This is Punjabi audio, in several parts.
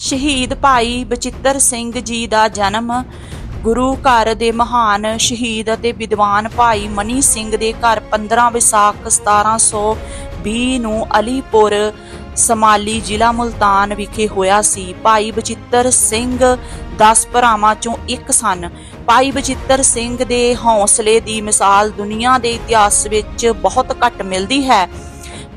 ਸ਼ਹੀਦ ਭਾਈ ਬਚਿੱਤਰ ਸਿੰਘ ਜੀ ਦਾ ਜਨਮ, ਗੁਰੂ ਘਰ ਦੇ ਮਹਾਨ ਸ਼ਹੀਦ ਅਤੇ ਵਿਦਵਾਨ ਭਾਈ ਮਨੀ ਸਿੰਘ ਦੇ ਘਰ 15 ਵਿਸਾਖ 1720 ਨੂੰ ਅਲੀਪੁਰ, ਸਮਾਲੀ ਜ਼ਿਲ੍ਹਾ ਮੁਲਤਾਨ ਵਿਖੇ ਹੋਇਆ ਸੀ। ਭਾਈ ਬਚਿੱਤਰ ਸਿੰਘ 10 ਭਰਾਵਾਂ ਚੋਂ ਇੱਕ ਸਨ। ਭਾਈ ਬਚਿੱਤਰ ਸਿੰਘ ਦੇ ਹੌਸਲੇ ਦੀ ਮਿਸਾਲ ਦੁਨੀਆ ਦੇ ਇਤਿਹਾਸ ਵਿੱਚ ਬਹੁਤ ਘੱਟ ਮਿਲਦੀ ਹੈ।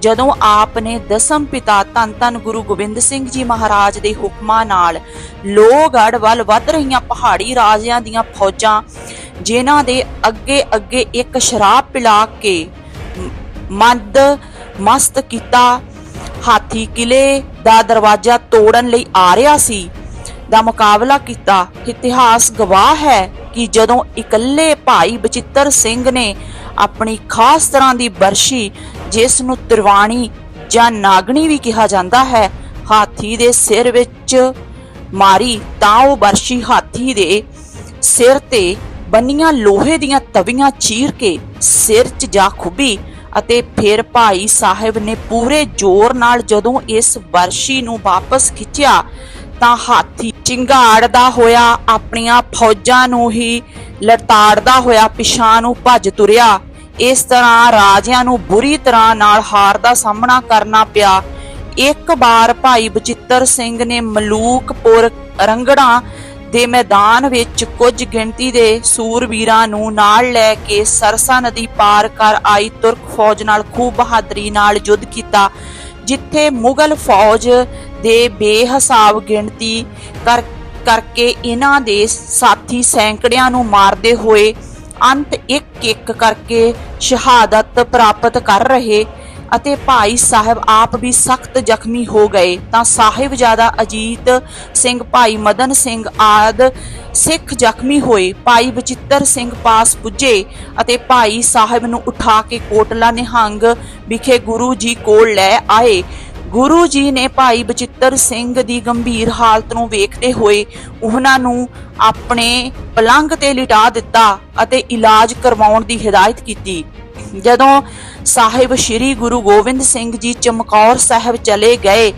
ਜਦੋਂ ਆਪ ਨੇ ਦਸਮ ਪਿਤਾ ਧੰਨ ਧੰਨ ਗੁਰੂ ਗੋਬਿੰਦ ਸਿੰਘ ਜੀ ਮਹਾਰਾਜ ਦੇ ਹੁਕਮਾਂ ਨਾਲ ਲੋਹਗੜ੍ਹ ਵੱਲ ਵੱਧ ਰਹੀਆਂ ਪਹਾੜੀ ਰਾਜਿਆਂ ਦੀਆਂ ਫੌਜਾਂ, ਜਿਨ੍ਹਾਂ ਦੇ ਅੱਗੇ ਅੱਗੇ ਇੱਕ ਸ਼ਰਾਬ ਪਿਲਾ ਕੇ ਮ- ਮਸਤ ਕੀਤਾ, ਹਾਥੀ ਕਿਲੇ ਦਾ ਦਰਵਾਜ਼ਾ ਤੋੜਨ ਲਈ ਆ ਰਿਹਾ ਸੀ, ਦਾ ਮੁਕਾਬਲਾ ਕੀਤਾ, ਇਤਿਹਾਸ ਗਵਾਹ ਹੈ। ਕਿ ਜਦੋਂ ਇਕੱਲੇ ਭਾਈ ਬਚਿੱਤਰ ਸਿੰਘ ਨੇ ਆਪਣੀ ਖਾਸ ਤਰ੍ਹਾਂ ਦੀ ਬਰਸ਼ੀ, ਜਿਸ ਨੂੰ ਤਿਰਵਾਣੀ ਜਾਂ ਨਾਗਣੀ ਵੀ ਕਿਹਾ ਜਾਂਦਾ ਹੈ, ਹਾਥੀ ਦੇ ਸਿਰ ਵਿੱਚ ਮਾਰੀ ਤਾਂ ਉਹ ਬਰਸ਼ੀ ਹਾਥੀ ਦੇ ਸਿਰ ਤੇ ਬੰਨੀਆਂ ਲੋਹੇ ਦੀਆਂ ਤਵੀਆਂ ਚੀਰ ਕੇ ਸਿਰ 'ਚ ਜਾ ਖੁੱਭੀ ਅਤੇ ਫਿਰ ਭਾਈ ਸਾਹਿਬ ਨੇ ਪੂਰੇ ਜ਼ੋਰ ਨਾਲ ਜਦੋਂ ਇਸ ਬਰਸ਼ੀ ਨੂੰ ਵਾਪਸ ਖਿੱਚਿਆ ਤਾਂ ਹਾਥੀ ਚਿੰਗਾੜਦਾ ਹੋਇਆ, ਆਪਣੀਆਂ ਫੌਜਾਂ ਨੂੰ ਹੀ ਲੜਤਾੜਦਾ ਹੋਇਆ ਪਿਛਾਂ ਨੂੰ ਭੱਜ ਤੁਰਿਆ। ਇਸ ਤਰ੍ਹਾਂ ਰਾਜਿਆਂ ਨੂੰ ਬੁਰੀ ਤਰ੍ਹਾਂ ਨਾਲ ਹਾਰ ਦਾ ਸਾਹਮਣਾ ਕਰਨਾ ਪਿਆ। ਇੱਕ ਵਾਰ ਭਾਈ ਬਚਿੱਤਰ ਸਿੰਘ ਨੇ ਮਲੂਕਪੁਰ ਰੰਗੜਾਂ ਦੇ ਮੈਦਾਨ ਵਿੱਚ ਕੁਝ ਗਿਣਤੀ ਦੇ ਸੂਰਵੀਰਾਂ ਨੂੰ ਨਾਲ ਲੈ ਕੇ ਸਰਸਾ ਨਦੀ ਪਾਰ ਕਰ ਆਈ। ਤੁਰਕ ਫੌਜ ਨਾਲ ਖੂਬ ਬਹਾਦਰੀ ਨਾਲ ਯੁੱਧ ਕੀਤਾ, ਜਿੱਥੇ ਮੁਗਲ ਫੌਜ ਦੇ ਬੇਹਿਸਾਬ ਗਿਣਤੀ ਕਰਕੇ ਇਹਨਾਂ ਦੇ ਸਾਥੀ ਸੈਂਕੜਿਆਂ ਨੂੰ ਮਾਰਦੇ ਹੋਏ ਅੰਤ ਇੱਕ ਇੱਕ ਕਰਕੇ ਸ਼ਹਾਦਤ ਪ੍ਰਾਪਤ ਕਰ ਰਹੇ ਅਤੇ ਭਾਈ ਸਾਹਿਬ ਆਪ ਵੀ ਸਖਤ ਜ਼ਖਮੀ ਹੋ ਗਏ। ਤਾਂ ਸਾਹਿਬਜ਼ਾਦਾ ਅਜੀਤ ਸਿੰਘ, ਭਾਈ ਮਦਨ ਸਿੰਘ ਆਦ ਸਿੱਖ ਜ਼ਖਮੀ ਹੋਏ। ਭਾਈ ਬਚਿੱਤਰ ਸਿੰਘ ਪਾਸ ਪੁੱਜੇ ਅਤੇ ਭਾਈ ਸਾਹਿਬ ਨੂੰ ਉਠਾ ਕੇ ਕੋਟਲਾ ਨਿਹੰਗ ਵਿਖੇ ਗੁਰੂ ਜੀ ਕੋਲ ਲੈ ਆਏ। ਗੁਰੂ ਜੀ ਨੇ ਭਾਈ ਬਚਿੱਤਰ ਸਿੰਘ ਦੀ ਗੰਭੀਰ ਹਾਲਤ ਨੂੰ ਵੇਖਦੇ ਹੋਏ ਉਹਨਾਂ ਨੂੰ ਆਪਣੇ ਪਲੰਗ ਤੇ ਲਿਟਾ ਦਿੱਤਾ ਅਤੇ ਇਲਾਜ ਕਰਵਾਉਣ ਦੀ ਹਦਾਇਤ ਕੀਤੀ। ਜਦੋਂ ਸਾਹਿਬ ਸ੍ਰੀ ਗੁਰੂ ਗੋਬਿੰਦ ਸਿੰਘ ਜੀ ਚਮਕੌਰ ਸਾਹਿਬ ਚਲੇ ਗਏ,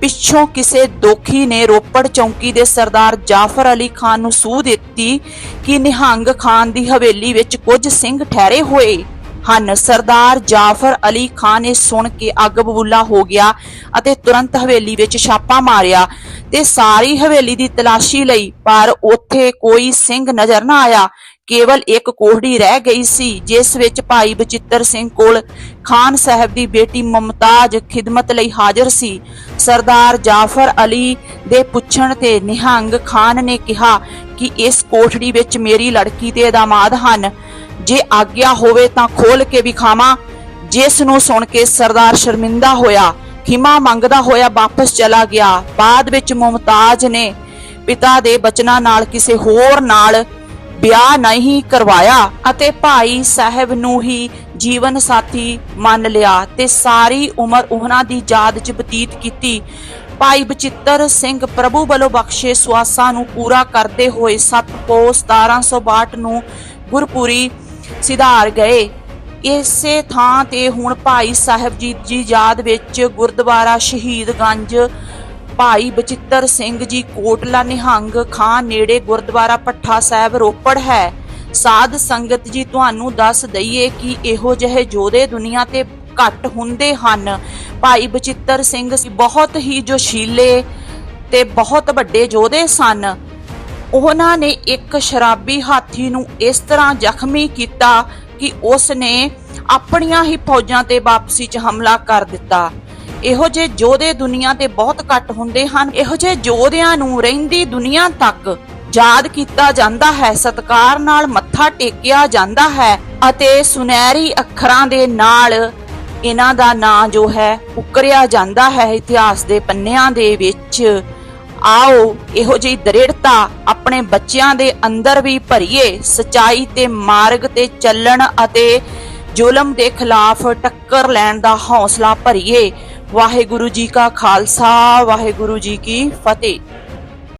ਪਿੱਛੋਂ ਕਿਸੇ ਦੋਖੀ ਨੇ ਰੋਪੜ ਚੌਂਕੀ ਦੇ ਸਰਦਾਰ ਜਾਫਰ ਅਲੀ ਖਾਨ ਨੂੰ ਸੂਹ ਦਿੱਤੀ ਕਿ ਨਿਹੰਗ ਖਾਨ ਦੀ ਹਵੇਲੀ ਵਿੱਚ ਕੁਝ ਸਿੰਘ ਠਹਿਰੇ ਹੋਏ। ਹਨ। ਸਰਦਾਰ ਜਾਫਰ ਅਲੀ ਖਾਨ ਨੇ ਸੁਣ ਕੇ ਅੱਗ ਬਬੂਲਾ ਹੋ ਗਿਆ ਅਤੇ ਤੁਰੰਤ ਹਵੇਲੀ ਵਿੱਚ ਛਾਪਾ ਮਾਰਿਆ ਤੇ ਸਾਰੀ ਹਵੇਲੀ ਦੀ ਤਲਾਸ਼ੀ ਲਈ ਪਰ ਉੱਥੇ ਕੋਈ ਸਿੰਘ ਨਜ਼ਰ ਨਾ ਆਇਆ। ਕੇਵਲ ਇੱਕ ਕੋਹੜੀ ਰਹਿ ਗਈ ਸੀ, ਜਿਸ ਵਿੱਚ ਭਾਈ ਬਚਿੱਤਰ ਸਿੰਘ ਕੋਲ ਖਾਨ ਸਾਹਿਬ ਦੀ ਬੇਟੀ ਮਮਤਾਜ ਖਿਦਮਤ ਲਈ ਹਾਜ਼ਰ ਸੀ। ਸਰਦਾਰ ਜਾਫਰ ਅਲੀ ਦੇ ਪੁੱਛਣ ਤੇ ਨਿਹੰਗ ਖਾਨ ਨੇ ਕਿਹਾ ਕਿ ਇਸ ਕੋਠੜੀ ਵਿੱਚ ਮੇਰੀ ਲੜਕੀ ਤੇ ਦਾਮਾਦ ਹਨ। ਜੇ ਆਗਿਆ ਹੋਵੇ ਤਾਂ ਖੋਲ ਕੇ ਵਿਖਾਵਾਂ। ਜਿਸ ਨੂੰ ਸੁਣ ਕੇ ਸਰਦਾਰ ਸ਼ਰਮਿੰਦਾ ਹੋਇਆ, ਖਿਮਾ ਮੰਗਦਾ ਹੋਇਆ ਵਾਪਸ ਚਲਾ ਗਿਆ। ਬਾਅਦ ਵਿੱਚ ਮੁਮਤਾਜ ਨੇ ਪਿਤਾ ਦੇ ਬਚਨਾਂ ਨਾਲ ਕਿਸੇ ਹੋਰ ਨਾਲ ਵਿਆਹ ਨਹੀਂ ਕਰਵਾਇਆ ਅਤੇ ਭਾਈ ਸਾਹਿਬ ਨੂੰ ਹੀ ਜੀਵਨ ਸਾਥੀ ਮੰਨ ਲਿਆ ਤੇ ਸਾਰੀ ਉਮਰ ਉਹਨਾਂ ਦੀ ਯਾਦ 'ਚ ਬਤੀਤ ਕੀਤੀ। ਭਾਈ ਬਚਿੱਤਰ ਸਿੰਘ ਪ੍ਰਭੂ ਵੱਲੋਂ ਬਖਸ਼ੇ ਸਵਾਸਾਂ ਨੂੰ ਪੂਰਾ ਕਰਦੇ ਹੋਏ 7 ਪੋ 1762 ਨੂੰ ਗੁਰਪੁਰੀ ਸਿਧਾਰ ਗਏ। ਇਸੇ ਥਾਂ ਤੇ ਹੁਣ ਭਾਈ ਸਾਹਿਬ ਜੀ ਯਾਦ ਵਿੱਚ ਗੁਰਦੁਆਰਾ ਸ਼ਹੀਦਗੰਜ ਭਾਈ ਬਚਿੱਤਰ ਸਿੰਘ ਜੀ ਕੋਟਲਾ ਨਿਹੰਗ ਖਾਂ ਨੇੜੇ ਗੁਰਦੁਆਰਾ ਪੱਠਾ ਸਾਹਿਬ ਰੋਪੜ ਹੈ। ਸਾਧ ਸੰਗਤ ਜੀ, ਤੁਹਾਨੂੰ ਦੱਸ ਦਈਏ ਕਿ ਇਹੋ ਜਿਹੇ ਜੋਧੇ ਦੁਨੀਆ ਤੇ ਘੱਟ ਹੁੰਦੇ ਹਨ। ਭਾਈ ਬਚਿੱਤਰ ਸਿੰਘ ਬਹੁਤ ਹੀ ਜੋਸ਼ੀਲੇ ਤੇ ਬਹੁਤ ਵੱਡੇ ਯੋਧੇ ਸਨ। ਉਹਨਾਂ ਨੇ ਇੱਕ ਸ਼ਰਾਬੀ ਹਾਥੀ ਨੂੰ ਇਸ ਤਰ੍ਹਾਂ ਜ਼ਖਮੀ ਕੀਤਾ ਕਿ ਉਸ ਨੇ ਆਪਣੀਆਂ ਹੀ ਫੌਜਾਂ ਤੇ ਵਾਪਸੀ 'ਚ ਹਮਲਾ ਕਰ ਦਿੱਤਾ। ਇਹੋ ਜਿਹੇ ਯੋਧੇ ਦੁਨੀਆ ਤੇ ਬਹੁਤ ਘੱਟ ਹੁੰਦੇ ਹਨ। ਇਹੋ ਜਿਹੇ ਯੋਧਿਆਂ ਨੂੰ ਰਹਿੰਦੀ ਦੁਨੀਆ ਤੱਕ ਯਾਦ ਕੀਤਾ ਜਾਂਦਾ ਹੈ, ਸਤਕਾਰ ਨਾਲ ਮੱਥਾ ਟੇਕਿਆ ਜਾਂਦਾ ਹੈ ਅਤੇ ਸੁਨਹਿਰੀ ਅੱਖਰਾਂ ਦੇ ਨਾਲ ਇਹਨਾਂ ਦਾ ਨਾਂ ਜੋ ਹੈ ਉਕਰਿਆ ਜਾਂਦਾ ਹੈ ਇਤਿਹਾਸ ਦੇ ਪੰਨਿਆਂ ਦੇ ਵਿੱਚ। ਆਓ ਇਹੋ ਜਿਹੀ ਦ੍ਰਿੜਤਾ ਆਪਣੇ ਬੱਚਿਆਂ ਦੇ ਅੰਦਰ ਵੀ ਭਰੀਏ, ਸਚਾਈ ਤੇ ਮਾਰਗ ਤੇ ਚੱਲਣ ਅਤੇ ਜ਼ੁਲਮ ਦੇ ਖਿਲਾਫ ਟੱਕਰ ਲੈਣ ਦਾ ਹੌਸਲਾ ਭਰੀਏ। ਵਾਹਿਗੁਰੂ ਜੀ ਕਾ ਖਾਲਸਾ, ਵਾਹਿਗੁਰੂ ਜੀ ਕੀ ਫਤਿਹ।